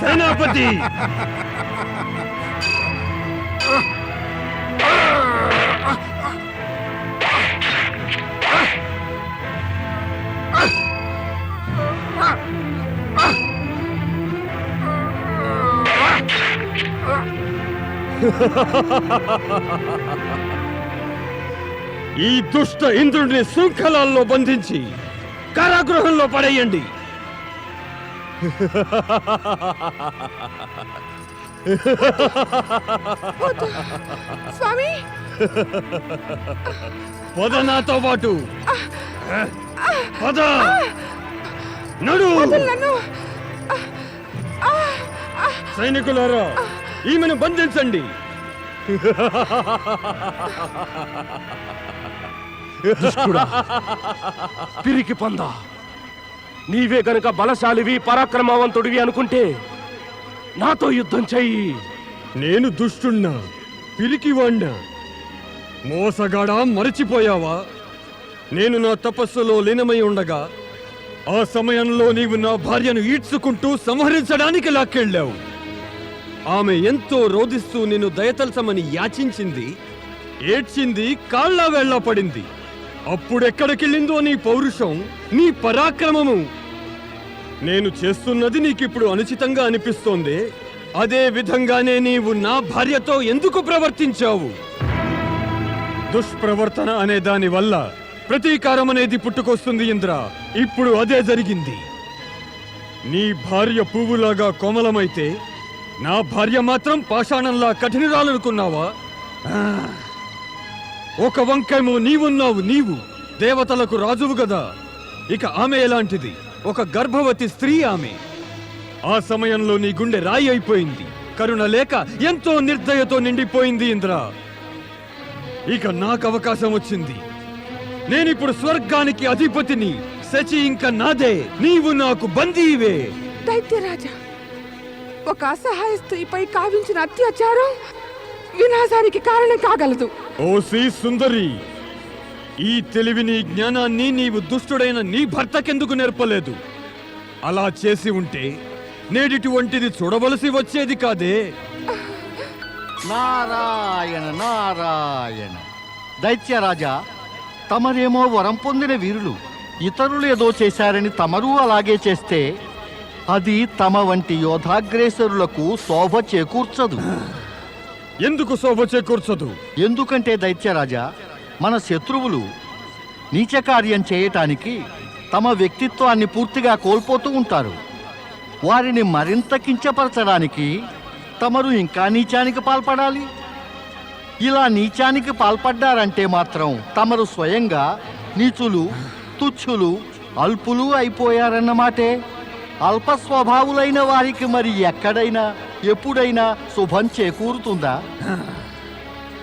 సేనాపతి! ఈ దుష్ట ఇంద్రుడిని శృంఖలాల్లో బంధించి కారాగృహంలో పడేయండి. స్వామి. పద నాతో పాటు. పద. నడు. సైనికులారా ఈమెను బంధించండి. దుష్టుడా పిరికి పంద. నీవే గనుక బలశాలివి పరాక్రమవంతుడివి అనుకుంటే నాతో యుద్ధం చెయ్యి నేను దుష్టున్నా పిరికివాణ్ణా. మోసగాడా మరచిపోయావా? నేను నా తపస్సులో లీనమై ఉండగా ఆ సమయంలో నీవు నా భార్యను ఈడ్చుకుంటూ సంహరించడానికి లాక్కెళ్ళావు. ఆమె ఎంతో రోధిస్తూ నిన్ను దయతలసమని యాచించింది ఏడ్చింది కాళ్ళ వేళ్ళ పడింది. అప్పుడెక్కడికెళ్ళిందో నీ పౌరుషం నీ పరాక్రమము. నేను చేస్తున్నది నీకిప్పుడు అనుచితంగా అనిపిస్తోంది. అదే విధంగానే నీవు నా భార్యతో ఎందుకు ప్రవర్తించావు? దుష్ప్రవర్తన అనే దాని వల్ల ప్రతీకారం అనేది పుట్టుకొస్తుంది ఇంద్ర. ఇప్పుడు అదే జరిగింది. నీ భార్య పువ్వులాగా కోమలమైతే నా భార్య మాత్రం పాషాణంలా కఠినరాలనుకున్నావా? ఒక వంకేమో నీవున్నావు నీవు. దేవతలకు రాజువు గదా. ఇక ఆమె ఎలాంటిది? ఒక గర్భవతి స్త్రీ ఆమె. ఆ సమయంలో నీ గుండె రాయి అయిపోయింది. కరుణ లేక ఎంతో నిర్దయతో నిండిపోయింది ఇంద్ర. ఇక నాకు అవకాశం వచ్చింది. నేనిప్పుడు స్వర్గానికి అధిపతిని. శచి ఇంకా నాదే. నీవు నాకు బందీవే దైత్యరాజా ఒక అసహాయ స్త్రీపై కావించిన అత్యాచారం వినాశానికి కారణం కాగలదు. ఓసి సుందరి ఈ తెలివిని జ్ఞానాన్ని నీవు దుష్టుడైన నీ భర్తకెందుకు నేర్పలేదు? అలా చేసి ఉంటే నేడిటువంటిది చూడవలసి వచ్చేది కాదే? నారాయణ నారాయణ. దైత్యరాజా తమరేమో వరం పొందిన వీరులు ఇతరులు ఏదో చేశారని తమరు అలాగే చేస్తే అది తమ వంటి యోధాగ్రేసరులకు శోభ చేకూర్చదు. ఎందుకు శోభ చేకూర్చదు? ఎందుకంటే దైత్యరాజా మన శత్రువులు నీచకార్యం చేయటానికి తమ వ్యక్తిత్వాన్ని పూర్తిగా కోల్పోతూ ఉంటారు. వారిని మరింత కించపరచడానికి తమరు ఇంకా నీచానికి పాల్పడాలి. ఇలా నీచానికి పాల్పడ్డారంటే మాత్రం తమరు స్వయంగా నీచులు తుచ్చులు అల్పులు అయిపోయారన్నమాటే. అల్ప స్వభావులైన వారికి మరి ఎక్కడైనా ఎప్పుడైనా శుభం చేకూరుతుందా?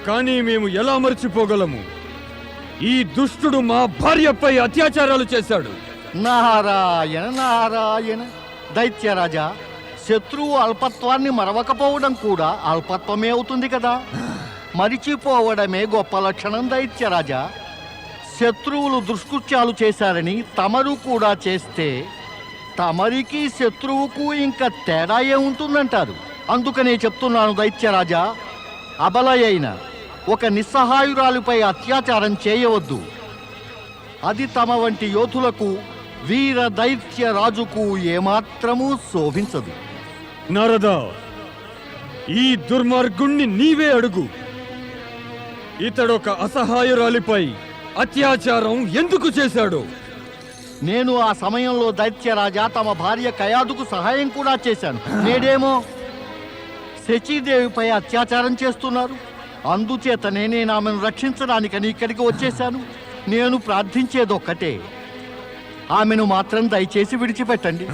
కానీ మేము ఎలా మర్చిపోగలము? ఈ దుష్టుడు మా భార్యపై అత్యాచారాలు చేశాడు. నారాయణ నారాయణ. దైత్యరాజా శత్రువు అల్పత్వాన్ని మరవకపోవడం కూడా అల్పత్వమే అవుతుంది కదా? మరిచిపోవడమే గొప్ప లక్షణం దైత్యరాజా శత్రువులు దుష్కృత్యాలు చేశారని తమరు కూడా చేస్తే తమరికి శత్రువుకు ఇంకా తేడా ఏముంటుందంటారు? అందుకనే చెప్తున్నాను దైత్యరాజా. అబలయైన ఒక నిస్సహాయురాలిపై అత్యాచారం చేయవద్దు. అది తమ వంటి యోధులకు వీర దైత్య రాజుకు ఏమాత్రమూ శోభించదు. నారద ఈ దుర్మార్గుణ్ణి నీవే అడుగు. ఇతడొక అసహాయురాలిపై అత్యాచారం ఎందుకు చేశాడు? నేను ఆ సమయంలో దైత్యరాజా తమ భార్య కయాదుకు సహాయం కూడా చేశాను. నేడేమో శచీదేవిపై అత్యాచారం చేస్తున్నారు. అందుచేతనే నేను ఆమెను రక్షించడానికని ఇక్కడికి వచ్చేశాను. నేను ప్రార్థించేదొక్కటే. ఆమెను మాత్రం దయచేసి విడిచిపెట్టండి.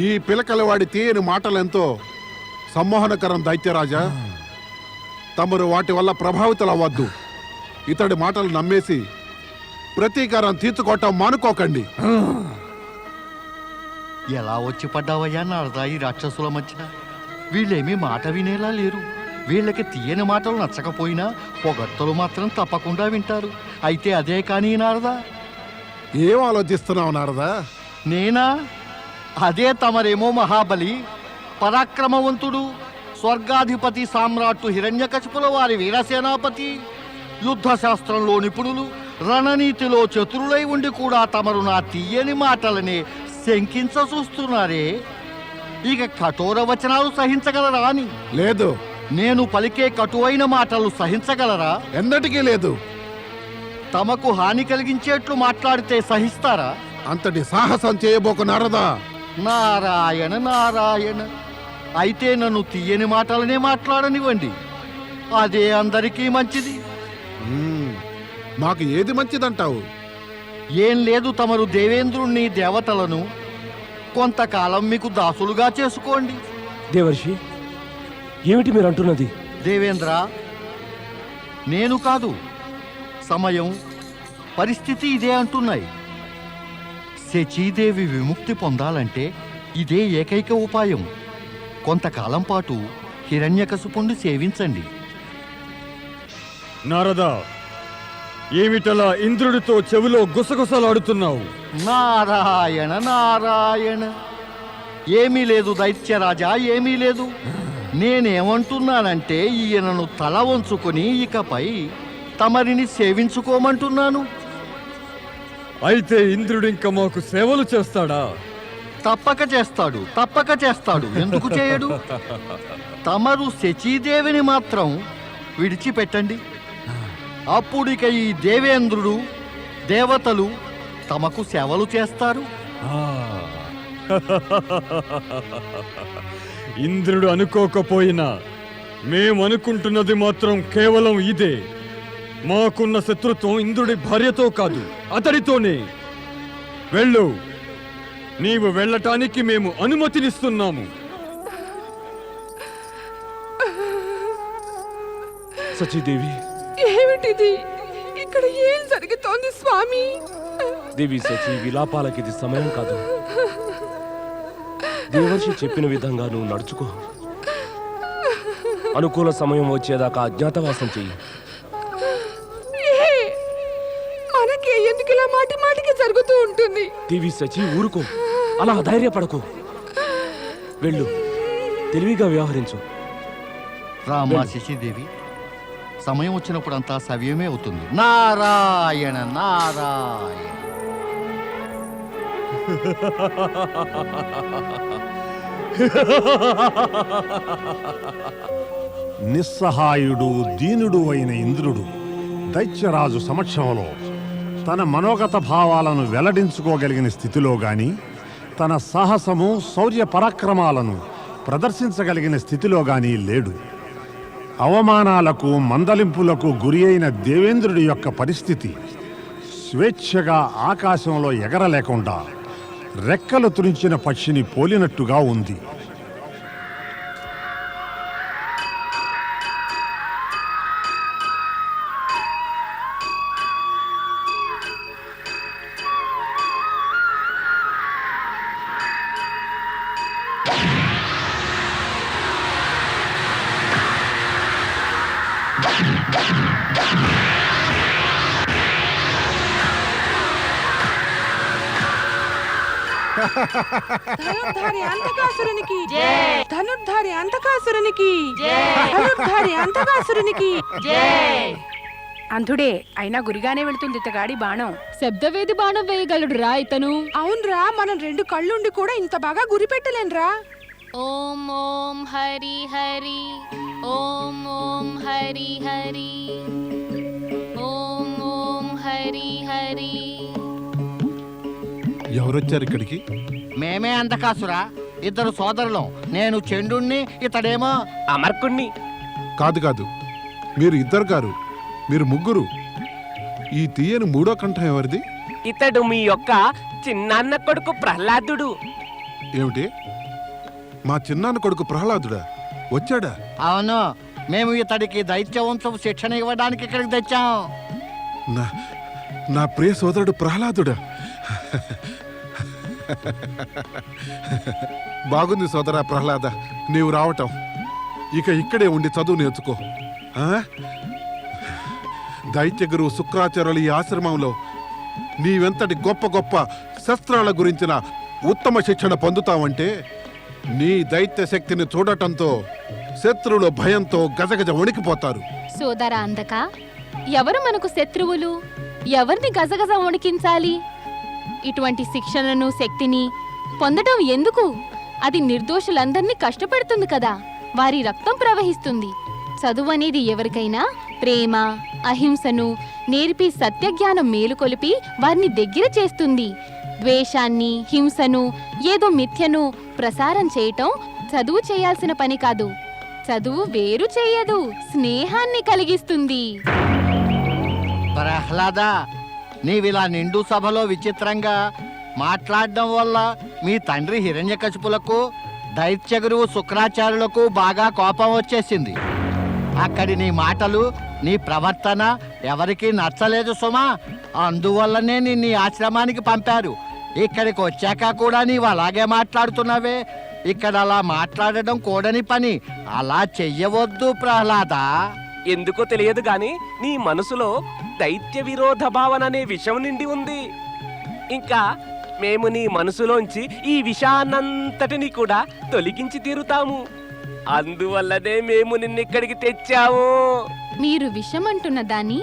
ఈ పిలకలవాడి తీయని మాటలెంతో సమ్మోహనకరం దైత్యరాజా. తమరు వాటి వల్ల ప్రభావితులవ్వద్దు. ఇతడి మాటలు నమ్మేసి ప్రతీకారం తీర్చుకోవటం మానుకోకండి. ఎలా వచ్చి పడ్డావయ్యా నారదా ఈ రాక్షసుల మధ్యన? వీళ్ళేమీ మాట వినేలా లేరు. వీళ్ళకి తీయని మాటలు నచ్చకపోయినా పొగడ్తలు మాత్రం తప్పకుండా వింటారు. అయితే అదే కానీ నారదా? ఏం ఆలోచిస్తున్నావు నారదా? నేనా? అదే తమరేమో మహాబలి పరాక్రమవంతుడు స్వర్గాధిపతి సామ్రాట్టు హిరణ్యకశిపుల వారి వీరసేనాపతి యుద్ధ శాస్త్రంలో నిపుణులు రణనీతిలో చతురులై ఉండి కూడా తమరు నా తీయని మాటలని శంకించ చూస్తున్నారే ఇక కఠోర వచనాలు సహించగలరా అని? లేదు. నేను పలికే కటువైన మాటలు సహించగలరా? ఎన్నటికీ లేదు. తమకు హాని కలిగించేట్లు మాట్లాడితే సహిస్తారా? అంతటి సాహసం చేయబోకు నారదా. నారాయణ నారాయణ. అయితే నన్ను తీయని మాటలనే మాట్లాడనివ్వండి. అదే అందరికీ మంచిది. మాకు ఏది మంచిదంటావు? ఏం లేదు తమరు దేవేంద్రుణ్ణి దేవతలను. కొంతకాలం మీకు దాసులుగా చేసుకోండి. దేవర్షి ఏమిటి మీరు అంటున్నది దేవేంద్ర నేను కాదు. సమయం పరిస్థితి ఇదే అంటున్నాయి. శచీదేవి విముక్తి పొందాలంటే ఇదే ఏకైక ఉపాయం. కొంతకాలం పాటు హిరణ్యకశిపుణ్ణి సేవించండి. నారదా ఏమిటలా ఇంద్రుడితో చెవిలో గుసగుసలాడుతున్నావు? నారాయణ నారాయణ. ఏమీ లేదు దైత్యరాజా ఏమీ లేదు. నేనేమంటున్నానంటే ఈయనను తల వంచుకొని ఇకపై తమరిని సేవించుకోమంటున్నాను. అయితే ఇంద్రుడు ఇంకా మాకు సేవలు చేస్తాడా? తప్పక చేస్తాడు తప్పక చేస్తాడు. ఎందుకు చేయడు? తమరు శచీదేవిని మాత్రం విడిచిపెట్టండి. అప్పుడిక ఈ దేవేంద్రుడు దేవతలు తమకు సేవలు చేస్తారు. ఆ. ఇంద్రుడు అనుకోకపోయినా మేమనుకుంటున్నది మాత్రం కేవలం ఇదే. మాకున్న శత్రుత్వం ఇంద్రుడి భార్యతో కాదు అతడితోనే. వెళ్ళు. నీవు వెళ్ళటానికి మేము అనుమతినిస్తున్నాము. సచీదేవి ఏమిటిది ఇక్కడ ఏం జరుగుతోంది స్వామి? దేవి సచి విలాపాలకి ఇది సమయం కాదు. దేవర్షి చెప్పిన విధంగా నువ్వు నడుచుకో. అనుకూల సమయం వచ్చేదాకా అజ్ఞాతవాసం చెయ్యి. ఏ, మనకే ఎందుకు ఇలా మాటి మాటికి జరుగుతూ ఉంటుంది? దేవి సచి ఊరుకో. అలా ధైర్యపడకు వెళ్ళు. తెలివిగా వ్యవహరించు. రామా శశిదేవి. సమయం వచ్చినప్పుడు అంతా సవ్యమే అవుతుంది. నారాయణ నారాయణ. నిస్సహాయుడు దీనుడు అయిన ఇంద్రుడు దైత్యరాజు సమక్షంలో తన మనోగత భావాలను వెల్లడించుకోగలిగిన స్థితిలో గాని తన సాహసము శౌర్య పరాక్రమాలను ప్రదర్శించగలిగిన స్థితిలో గాని లేడు. అవమానాలకు మందలింపులకు గురి అయిన దేవేంద్రుడి యొక్క పరిస్థితి స్వేచ్ఛగా ఆకాశంలో ఎగరలేకుండా రెక్కలు తురించిన పక్షిని పోలినట్టుగా ఉంది. ధనుర్ధారి అంతకాసురునికి. ధనుర్ధారి అంతకాసురునికి. ధనుర్ధారి అంతకాసురునికి. అంధుడే అయినా గురిగానే వెళుతుంది ఇతగాడి బాణం. శబ్దవేది బాణం వేయగలడు రా ఇతను? అవునరా మనం రెండు కళ్ళుండి కూడా ఇంత బాగా గురి పెట్టలేనురా. ఓం ఓం హరి హరి. ఓం ఓం హరి హరి. ఓం ఓం హరి హరి. ఎవరొచ్చారు ఇక్కడికి? మేమే అంధకాసురా. ఇద్దరు సోదరులం. నేను చెండుణ్ణి ఇతడేమో అమర్కుణ్ణి. కాదు కాదు. మీరు ఇద్దరు గారు. మీరు ముగ్గురు. ఈ తీయని మూడో కంఠం ఎవరిది? ఇతడు మీ యొక్క చిన్నాన్న కొడుకు ప్రహ్లాదుడు. ఏమిటి? మా చిన్నాన్న కొడుకు ప్రహ్లాదుడా? వచ్చాడా? అవును. మేము ఇతడికి దైత్యవంశం శిక్షణ ఇవ్వడానికి ఇక్కడికి తెచ్చాం. నా నా ప్రియ సోదరుడు ప్రహ్లాదుడా. బాగుంది సోదరా ప్రహ్లాద. నీవు రావటం. ఇక ఇక్కడే ఉండి చదువు నేర్చుకో. దైత్య గురువు శుక్రాచార్యుల ఈ ఆశ్రమంలో నీవెంతటి గొప్ప గొప్ప శస్త్రాల గురించిన ఉత్తమ శిక్షణ పొందుతావంటే నీ దైత్య శక్తిని చూడటంతో శత్రువుల భయంతో గజగజ వణికిపోతారు. సోదరా అందక ఎవరు మనకు శత్రువులు? ఎవరిని గజగజ వణికించాలి? ఇటువంటి శిక్షణను శక్తిని పొందడం ఎందుకు? అది నిర్దోషులందరినీ కష్టపెడుతుంది కదా. వారి రక్తం ప్రవహిస్తుంది. చదువు అనేది ఎవరికైనా ప్రేమ అహింసను నేర్పి సత్యజ్ఞానం మేలుకొలిపి వారిని దగ్గర చేస్తుంది. ద్వేషాన్ని హింసను ఏదో మిథ్యను ప్రసారం చేయటం చదువు చేయాల్సిన పని కాదు. చదువు వేరు చేయదు స్నేహాన్ని కలిగిస్తుంది. ప్రహ్లాద నీవిలా నిండు సభలో విచిత్రంగా మాట్లాడడం వల్ల మీ తండ్రి హిరణ్యకశిపులకు దైత్య శుక్రాచార్యులకు బాగా కోపం వచ్చేసింది. అక్కడి నీ మాటలు నీ ప్రవర్తన ఎవరికీ నచ్చలేదు సుమా. అందువల్లనే నిన్ను ఆశ్రమానికి పంపారు. ఇక్కడికి వచ్చాక కూడా నీవు అలాగే మాట్లాడుతున్నావే. ఇక్కడ అలా మాట్లాడడం కూడని పని అలా చెయ్యవద్దు ప్రహ్లాద. ఎందుకో తెలియదు గాని నీ మనసులో దైత్య విరోధ భావన అనే విషం నిండి ఉంది. ఇంకా మేము నీ మనసులోంచి ఈ విషాన్నంతటిని కూడా తొలగించి తీరుతాము. అందువల్లనే మేము నిన్నిక్కడికి తెచ్చాము. మీరు విషం అంటున్న దాన్ని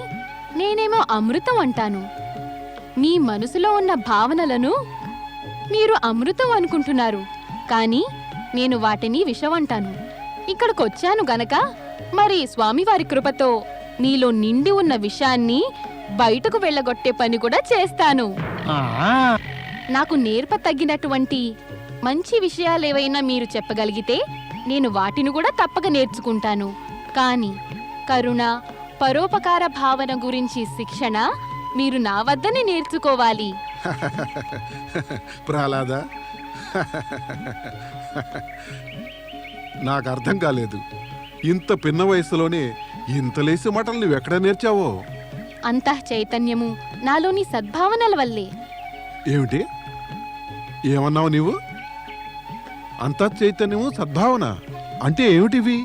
నేనేమో అమృతం అంటాను. మీ మనసులో ఉన్న భావనలను మీరు అమృతం అనుకుంటున్నారు. కానీ నేను వాటిని విషం అంటాను. ఇక్కడికొచ్చాను గనక మరి స్వామివారి కృపతో నీలో నిండి ఉన్న విషాన్ని బయటకు వెళ్ళగొట్టే పని కూడా చేస్తాను. ఆ. నాకు నేర్ప తగ్గినటువంటి మంచి విషయాలేవైనా మీరు చెప్పగలిగితే నేను వాటిని కూడా తప్పక నేర్చుకుంటాను. కానీ కరుణ పరోపకార భావన గురించి శిక్షణ మీరు నా వద్దనే నేర్చుకోవాలి. ప్రహ్లాద నాకు అర్థం కాలేదు. ఇంత పిన్న వయసులోనే ఇంత లేసి మాటలు నువ్వు ఎక్కడ నేర్చావో? అంతః చైతన్యము నాలోని సద్భావనల వల్లే. ఏమిటి? ఏమన్నావు నీవు? అంతా చైతన్యము సద్భావన అంటే ఏమిటివి?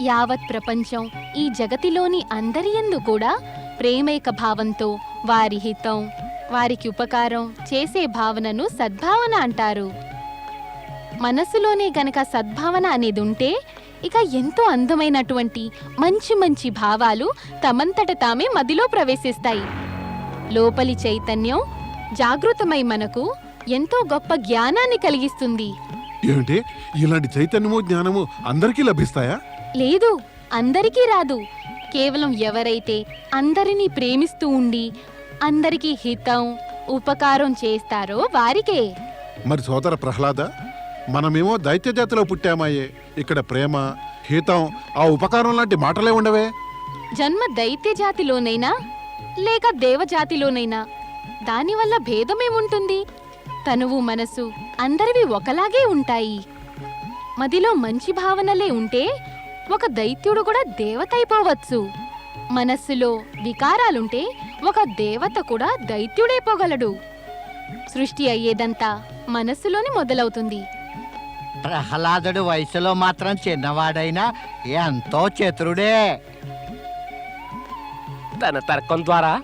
యావత్ ప్రపంచం ఈ జగతిలోని అందరి యందు కూడా ప్రేమైక భావంతో వారి హితం వారికి ఉపకారం చేసే భావనను సద్భావన అంటారు. మనసులోనే గనక సద్భావన అనేది ఉంటే ఇక ఎంతో అందమైనటువంటి మంచి మంచి భావాలు తమంతట తామే మదిలో ప్రవేశిస్తాయి. లోపలి చైతన్యం జాగృతమై మనకు ఎంతో గొప్ప జ్ఞానాన్ని కలిగిస్తుంది. ఏమిటి ఇలాంటి చైతన్యము జ్ఞానము అందరికీ లభిస్తాయా? లేదు అందరికీ రాదు. కేవలం ఎవరైతే అందరినీ ప్రేమిస్తూ ఉండి అందరికీ హితం ఉపకారం చేస్తారో వారికే. మరి సోదర ప్రహ్లాద మనమేమో దైత్య జాతిలో పుట్టామాయే. ఇక్కడ ప్రేమ హితం ఆ ఉపకారం లాంటి మాటలే ఉండవే. జన్మ దైత్య జాతిలోనైనా లేక దేవజాతిలోనైనా దానివల్ల భేదమేముంటుంది? తనువు మనసు అందరివి ఒకలాగే ఉంటాయి. మదిలో మంచి భావనలే ఉంటే ఒక దైత్యుడు కూడా దేవత అయిపోవచ్చు మనస్సులో వికారాలుంటే ఒక దేవత కూడా దైత్యుడైపోగలడు సృష్టి అయ్యేదంతా మనస్సులోని మొదలవుతుంది. ప్రహ్లాదుడు వయసులో మాత్రం చిన్నవాడైనా ఎంతో చతురుడే. తన తర్కం ద్వారా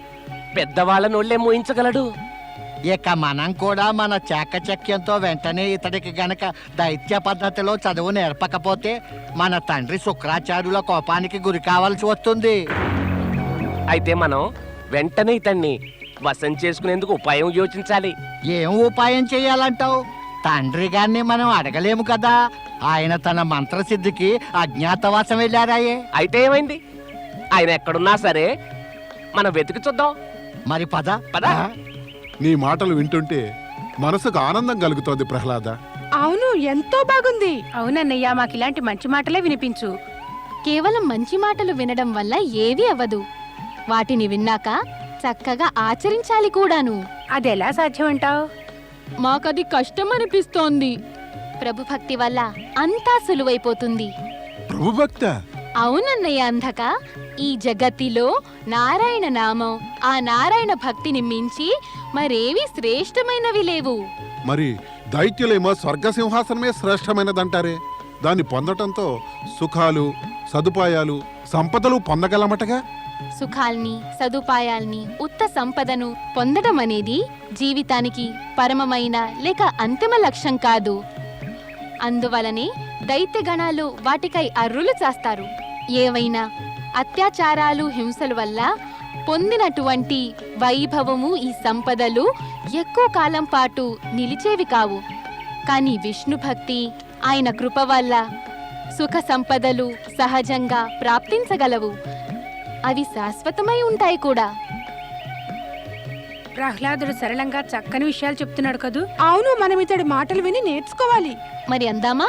పెద్దవాళ్ళ నోళ్ళే మోయించగలడు. ఇక మనం కూడా మన చాకచక్యంతో వెంటనే ఇతడికి గనక దైత్య పద్ధతిలో చదువు నేర్పకపోతే మన తండ్రి శుక్రాచార్యుల కోపానికి గురి కావాల్సి వస్తుంది. అయితే మనం వెంటనే ఇతన్ని వశం చేసుకునేందుకు ఉపాయం యోచించాలి. ఏం ఉపాయం చేయాలంటావు? తండ్రి గారిని మనం అడగలేము కదా. ఆయన తన మంత్రసిద్ధికి అజ్ఞాతవాసం వెళ్ళారాయే. అయితే ఏమైంది? ఆయన ఎక్కడున్నా సరే మనం వెతికి చూద్దాం. మరి పద. పద. నీ మాటలు వింటుంటే మనసుకు ఆనందం కలుగుతోంది ప్రహ్లాద. అవును ఎంతో బాగుంది. అవునన్నయ్య మాకు ఇలాంటి మంచి మాటలే వినిపించు. కేవలం మంచి మాటలు వినడం వల్ల ఏవీ అవ్వదు. వాటిని విన్నాక చక్కగా ఆచరించాలి కూడాను. అదెలా సాధ్యం అంటావు మాకది కష్టం అనిపిస్తోంది ప్రభుభక్తి వల్ల అంతా సులువైపోతుంది. ప్రభుభక్త అవునన్నయ్య అందక ఈ జగత్తిలో నారాయణ నామం ఆ నారాయణ భక్తిని మించి మరేవి శ్రేష్టమైనవి లేవు. మరి దైత్యులేమో స్వర్గ సింహాసనమే శ్రేష్టమైనదంటారే? దాన్ని పొందటంతో సుఖాలు సదుపాయాలు సంపదలు పొందగలమటగా? సుఖాల్ని సదుపాయాల్ని ఉత్త సంపదను పొందడం అనేది జీవితానికి పరమమైన లేక అంతిమ లక్ష్యం కాదు. అందువలనే దైత్యగణాలు వాటికై అర్రులు చేస్తారు. ఏవైనా అత్యాచారాలు హింసల వల్ల పొందినటువంటి వైభవము ఈ సంపదలు ఎక్కువ కాలం పాటు నిలిచేవి కావు. కానీ విష్ణు భక్తి ఆయన కృప వల్ల సుఖ సంపదలు సహజంగా ప్రాప్తించగలవు. అవి శాశ్వతమై ఉంటాయి కూడా. ప్రహ్లాదుడు సరళంగా చక్కని విషయాలు చెప్తున్నాడు కదూ? అవును మనం ఇతడి మాటలు విని నేర్చుకోవాలి. మరి అందామా?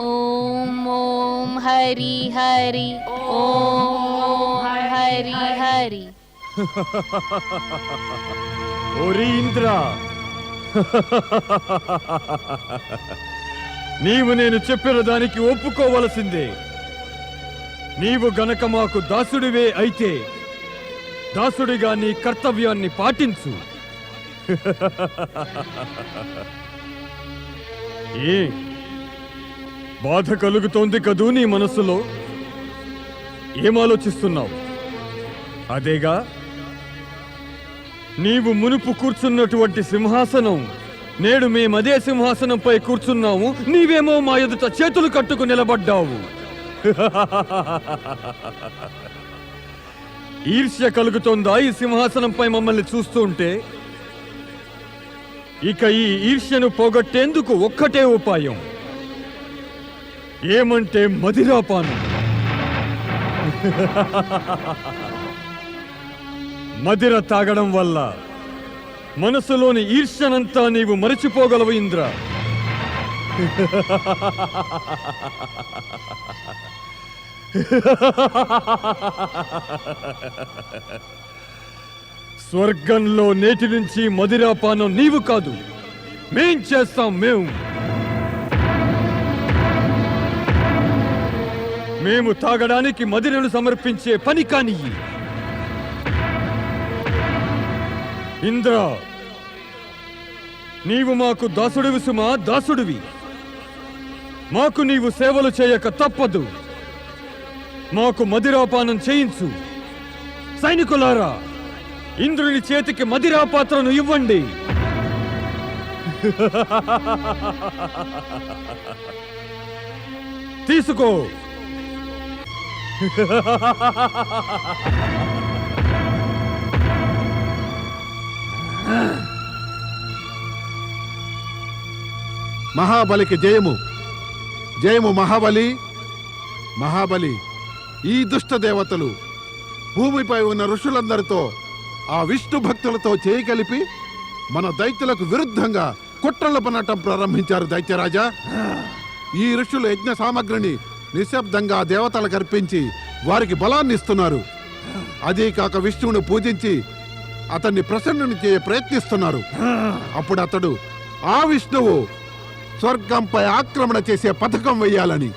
ఓం ఓం హరి హరి. ఓం హరి హరి. ఓరి ఇంద్ర. నీవు నేను చెప్పిన దానికి ఒప్పుకోవలసిందే. నీవు గనక మాకు దాసుడివే అయితే దాసుడిగా నీ కర్తవ్యాన్ని పాటించు. ఏ? బాధ కలుగుతోంది కదూ నీ మనసులో ఏం ఆలోచిస్తున్నావు అదేగా? నీవు మునుపు కూర్చున్నటువంటి సింహాసనం నేడు మేమదే సింహాసనంపై కూర్చున్నాము. నీవేమో మా ఎదుట చేతులు కట్టుకు నిలబడ్డావు. ఈర్ష్య కలుగుతోందా ఈ సింహాసనంపై మమ్మల్ని చూస్తుంటే? ఇక ఈ ఈర్ష్యను పోగొట్టేందుకు ఒక్కటే ఉపాయం. ఏమంటే మదిరాపానం మదిర తాగడం వల్ల మనసులోని ఈర్ష్యనంతా నీవు మరచిపోగలవు ఇంద్ర. స్వర్గంలో నేటి నుంచి మదిరాపానం నీవు కాదు. మేం చేస్తాం మేము మేము తాగడానికి మదిరను సమర్పించే పని కాని ఇంద్ర నీవు మాకు దాసుడివి సుమా దాసుడివి. మాకు నీవు సేవలు చేయక తప్పదు. మాకు మదిరాపానం చేయించు. సైనికులారా ఇంద్రుని చేతికి మదిరాపాత్రను ఇవ్వండి. తీసుకో. మహాబలికి జయము. జయము మహాబలి మహాబలి. ఈ దుష్ట దేవతలు భూమిపై ఉన్న ఋషులందరితో ఆ విష్ణు భక్తులతో చేయి కలిపి మన దైత్యులకు విరుద్ధంగా కుట్రలు పనటం ప్రారంభించారు దైత్యరాజా. ఈ ఋషులు యజ్ఞ సామగ్రిని నిశ్శబ్దంగా దేవతలకు అర్పించి వారికి బలాన్ని ఇస్తున్నారు. అదే కాక విష్ణువుని పూజించి అతన్ని ప్రసన్నుని చేయ ప్రయత్నిస్తున్నారు. అప్పుడు అతడు ఆ విష్ణువు స్వర్గంపై ఆక్రమణ చేసే పథకం వెయ్యాలని.